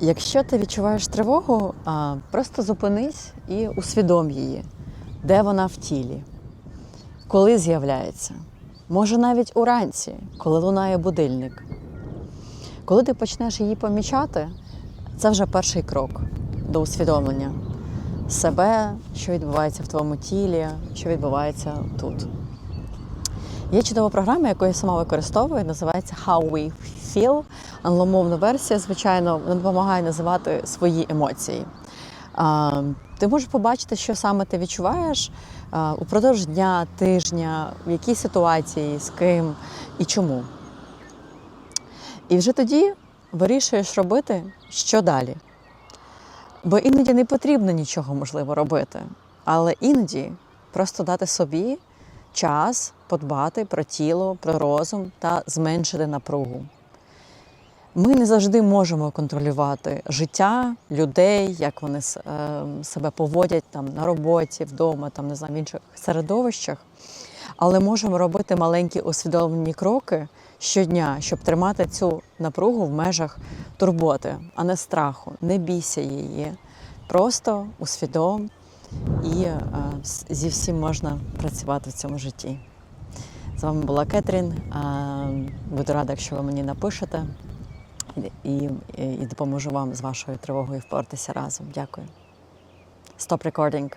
Якщо ти відчуваєш тривогу, просто зупинись і усвідом її, де вона в тілі, коли з'являється. Може навіть уранці, коли лунає будильник. Коли ти почнеш її помічати, це вже перший крок до усвідомлення себе, що відбувається в твоєму тілі, що відбувається тут. Є чудова програма, яку я сама використовую, називається How We Feel. Англомовна версія, звичайно, допомагає називати свої емоції. Ти можеш побачити, що саме ти відчуваєш упродовж дня, тижня, в якій ситуації, з ким і чому. І вже тоді вирішуєш робити, що далі. Бо іноді не потрібно нічого можливо робити, але іноді просто дати собі час подбати про тіло, про розум та зменшити напругу. Ми не завжди можемо контролювати життя людей, як вони е, себе поводять там на роботі, вдома, там не знаю, в інших середовищах. Але можемо робити маленькі усвідомлені кроки щодня, щоб тримати цю напругу в межах турботи, а не страху. Не бійся її. Просто усвідом і е, зі всім можна працювати в цьому житті. З вами була Кетрін. Буду рада, якщо ви мені напишете і, і допоможу вам з вашою тривогою впоратися разом. Дякую. Stop recording.